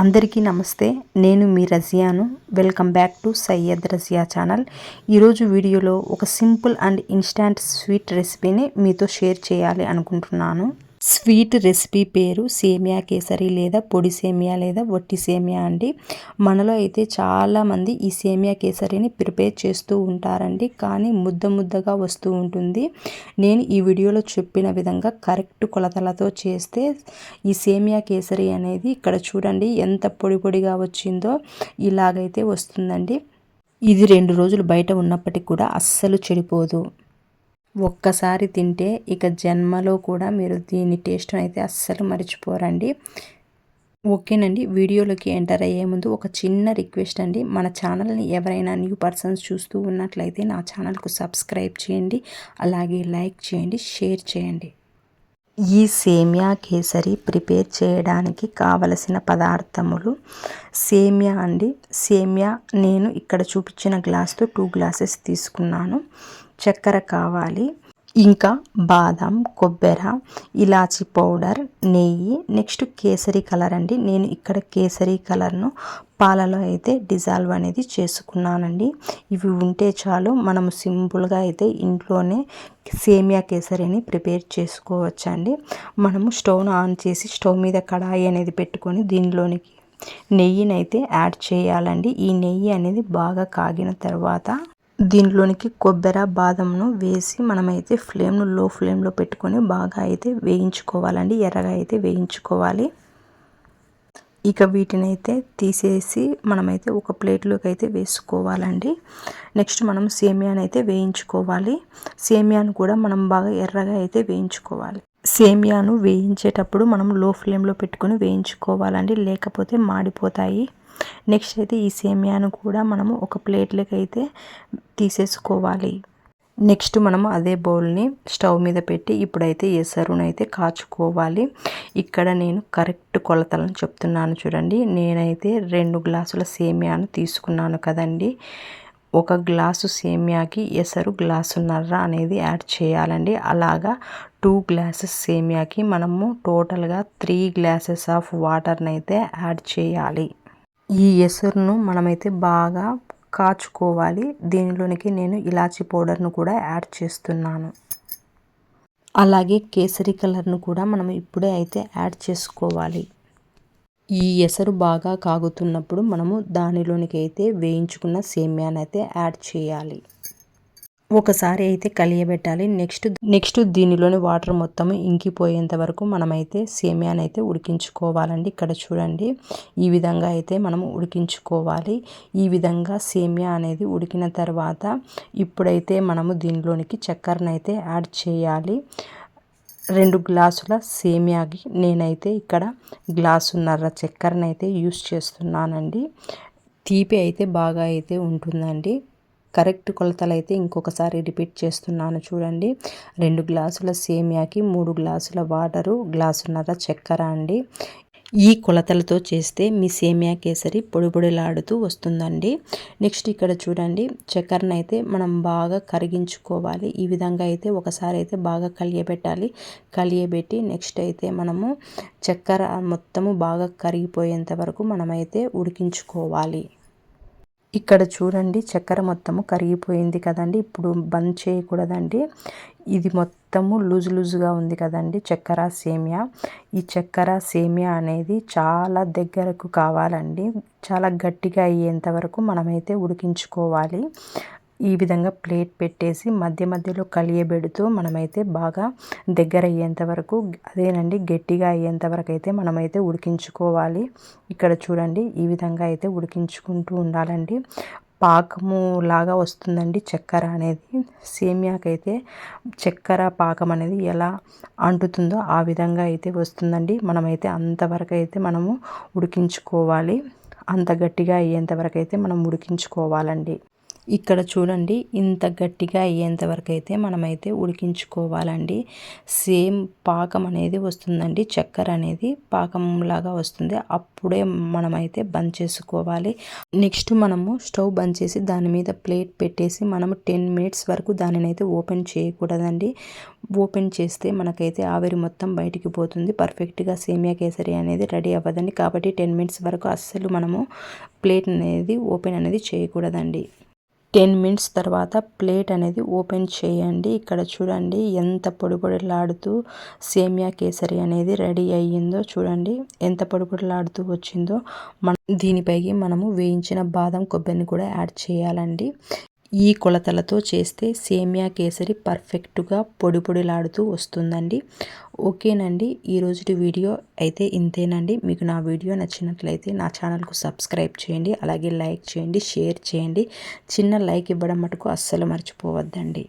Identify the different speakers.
Speaker 1: అందరికీ నమస్తే నేను మీ రజియాను. Welcome back to Syed Razia channel. ఈరోజు వీడియోలో ఒక సింపుల్ అండ్ ఇన్స్టాంట్ స్వీట్ రెసిపీని మీతో షేర్ చేయాలి అనుకుంటున్నాను. స్వీట్ రెసిపీ పేరు సేమియా కేసరి లేదా పొడి సేమియా లేదా వట్టి సేమియా అండి. మనలో అయితే చాలామంది ఈ సేమియా కేసరిని ప్రిపేర్ చేస్తూ ఉంటారండి. కానీ ముద్ద ముద్దగా వస్తూ ఉంటుంది. నేను ఈ వీడియోలో చెప్పిన విధంగా కరెక్ట్ కొలతలతో చేస్తే ఈ సేమియా కేసరి అనేది ఇక్కడ చూడండి ఎంత పొడి పొడిగా వచ్చిందో ఇలాగైతే వస్తుందండి. ఇది రెండు రోజులు బయట ఉన్నప్పటికీ కూడా అస్సలు చెడిపోదు. ఒక్కసారి తింటే ఇక జన్మలో కూడా మీరు దీని టేస్ట్ అయితే అస్సలు మర్చిపోరండి. ఓకేనండి వీడియోలోకి ఎంటర్ అయ్యే ముందు ఒక చిన్న రిక్వెస్ట్ అండి. మన ఛానల్ని ఎవరైనా న్యూ పర్సన్స్ చూస్తూ ఉన్నట్లయితే నా ఛానల్కు సబ్స్క్రైబ్ చేయండి అలాగే లైక్ చేయండి షేర్ చేయండి. ఈ సేమియా కేసరి ప్రిపేర్ చేయడానికి కావలసిన పదార్థములు సేమియా అండి. సేమియా నేను ఇక్కడ చూపించిన గ్లాస్తో టూ గ్లాసెస్ తీసుకున్నాను. చక్కెర కావాలి. ఇంకా బాదం కొబ్బెర ఇలాచి పౌడర్ నెయ్యి నెక్స్ట్ కేసరి కలర్ అండి. నేను ఇక్కడ కేసరి కలర్ను పాలలో అయితే డిజాల్వ్ అనేది చేసుకున్నానండి. ఇవి ఉంటే చాలు మనం సింపుల్గా అయితే ఇంట్లోనే సేమియా కేసరిని ప్రిపేర్ చేసుకోవచ్చండి. మనము స్టవ్ను ఆన్ చేసి స్టవ్ మీద కడాయి అనేది పెట్టుకొని దీనిలోనికి నెయ్యినైతే యాడ్ చేయాలండి. ఈ నెయ్యి అనేది బాగా కాగిన తర్వాత దీనిలోనికి కొబ్బరి బాదంను వేసి మనమైతే ఫ్లేమ్ను లో ఫ్లేమ్లో పెట్టుకొని బాగా అయితే వేయించుకోవాలండి. ఎర్రగా అయితే వేయించుకోవాలి. ఇక వీటిని అయితే తీసేసి మనమైతే ఒక ప్లేట్లోకి అయితే వేసుకోవాలండి. నెక్స్ట్ మనం సేమియాని అయితే వేయించుకోవాలి. సేమియాను కూడా మనం బాగా ఎర్రగా అయితే వేయించుకోవాలి. సేమియాను వేయించేటప్పుడు మనం లో ఫ్లేమ్లో పెట్టుకొని వేయించుకోవాలండి. లేకపోతే మాడిపోతాయి. నెక్స్ట్ అయితే ఈ సేమియాను కూడా మనము ఒక ప్లేట్లోకి అయితే తీసేసుకోవాలి. నెక్స్ట్ మనము అదే బౌల్ని స్టవ్ మీద పెట్టి ఇప్పుడైతే ఎసరునైతే కాచుకోవాలి. ఇక్కడ నేను కరెక్ట్ కొలతలను చెప్తున్నాను చూడండి. నేనైతే రెండు గ్లాసుల సేమియాను తీసుకున్నాను కదండి. ఒక గ్లాసు సేమియాకి ఎసరు గ్లాసున్నర అనేది యాడ్ చేయాలండి. అలాగా టూ గ్లాసెస్ సేమియాకి మనము టోటల్గా త్రీ గ్లాసెస్ ఆఫ్ వాటర్ని అయితే యాడ్ చేయాలి. ఈ ఎసరును మనమైతే బాగా కాచుకోవాలి. దీనిలోనికి నేను ఇలాచీ పౌడర్ను కూడా యాడ్ చేస్తున్నాను. అలాగే కేసరి కలర్ను కూడా మనం ఇప్పుడే అయితే యాడ్ చేసుకోవాలి. ఈ ఎసరు బాగా కాగుతున్నప్పుడు మనము దానిలోనికి అయితే వేయించుకున్న సేమ్యాన్ని అయితే యాడ్ చేయాలి. ఒకసారి అయితే కలియబెట్టాలి. నెక్స్ట్ నెక్స్ట్ దీనిలోని వాటర్ మొత్తం ఇంకిపోయేంత వరకు మనమైతే సేమియాని అయితే ఉడికించుకోవాలండి. ఇక్కడ చూడండి. ఈ విధంగా అయితే మనం ఉడికించుకోవాలి. ఈ విధంగా సేమియా అనేది ఉడికిన తర్వాత ఇప్పుడైతే మనము దీనిలోనికి చక్కెరనైతే యాడ్ చేయాలి. రెండు గ్లాసుల సేమియాకి నేనైతే ఇక్కడ గ్లాసున్నర చక్కెరనైతే యూస్ చేస్తున్నానండి. తీపి అయితే బాగా అయితే ఉంటుందండి. కరెక్ట్ కొలతలు అయితే ఇంకొకసారి రిపీట్ చేస్తున్నాను చూడండి. రెండు గ్లాసుల సేమియాకి మూడు గ్లాసుల వాటరు గ్లాసున్నర చక్కెర అండి. ఈ కొలతలతో చేస్తే మీ సేమియా కేసరి పొడిపొడిలాడుతూ వస్తుందండి. నెక్స్ట్ ఇక్కడ చూడండి చక్కెరను అయితే మనం బాగా కరిగించుకోవాలి. ఈ విధంగా అయితే ఒకసారి అయితే బాగా కలియబెట్టాలి. కలియబెట్టి నెక్స్ట్ అయితే మనము చక్కెర మొత్తము బాగా కరిగిపోయేంత వరకు మనమైతే ఉడికించుకోవాలి. ఇక్కడ చూడండి చక్కెర మొత్తము కరిగిపోయింది కదండి. ఇప్పుడు బంద్ చేయకూడదండి. ఇది మొత్తము లూజు లూజుగా ఉంది కదండి చక్కెర సేమియా. ఈ చక్కెర సేమియా అనేది చాలా దగ్గరకు కావాలండి. చాలా గట్టిగా అయ్యేంత వరకు మనమైతే ఉడికించుకోవాలి. ఈ విధంగా ప్లేట్ పెట్టేసి మధ్య మధ్యలో కలియబెడుతూ మనమైతే బాగా దగ్గర అయ్యేంత వరకు అదేనండి గట్టిగా అయ్యేంత వరకు అయితే మనమైతే ఉడికించుకోవాలి. ఇక్కడ చూడండి ఈ విధంగా అయితే ఉడికించుకుంటూ ఉండాలండి. పాకము లాగా వస్తుందండి చక్కెర అనేది. సేమియాకైతే చక్కెర పాకం అనేది ఎలా అంటుతుందో ఆ విధంగా అయితే వస్తుందండి. మనమైతే అంతవరకు అయితే మనము ఉడికించుకోవాలి. అంత గట్టిగా అయ్యేంత వరకు అయితే మనం ఉడికించుకోవాలండి. ఇక్కడ చూడండి ఇంత గట్టిగా అయ్యేంత వరకు అయితే మనమైతే ఉడికించుకోవాలండి. సేమ్ పాకం అనేది వస్తుందండి చక్కెర అనేది పాకంలాగా వస్తుంది. అప్పుడే మనమైతే బంద్ చేసుకోవాలి. నెక్స్ట్ మనము స్టవ్ బంద్ చేసి దాని మీద ప్లేట్ పెట్టేసి మనము టెన్ మినిట్స్ వరకు దానిని అయితే ఓపెన్ చేయకూడదండి. ఓపెన్ చేస్తే మనకైతే ఆవిరి మొత్తం బయటికి పోతుంది. పర్ఫెక్ట్గా సేమియా కేసరి అనేది రెడీ అవ్వదండి. కాబట్టి టెన్ మినిట్స్ వరకు అస్సలు మనము ప్లేట్ అనేది ఓపెన్ అనేది చేయకూడదండి. టెన్ మినిట్స్ తర్వాత ప్లేట్ అనేది ఓపెన్ చేయండి. ఇక్కడ చూడండి ఎంత పొడిపొడిలాడుతూ సేమియా కేసరి అనేది రెడీ అయ్యిందో చూడండి. ఎంత పొడిపొడిలాడుతూ వచ్చిందో. మన దీనిపైకి మనము వేయించిన బాదం కొబ్బరిని కూడా యాడ్ చేయాలండి. ఈ కొలతలతో చేస్తే సేమియా కేసరి పర్ఫెక్ట్గా పొడి పొడిలాడుతూ వస్తుందండి. ఓకేనండి ఈరోజుటి వీడియో అయితే ఇంతేనండి. మీకు నా వీడియో నచ్చినట్లయితే నా ఛానల్కు సబ్స్క్రైబ్ చేయండి అలాగే లైక్ చేయండి షేర్ చేయండి. చిన్న లైక్ ఇవ్వడం మటుకు అస్సలు మర్చిపోవద్దండి.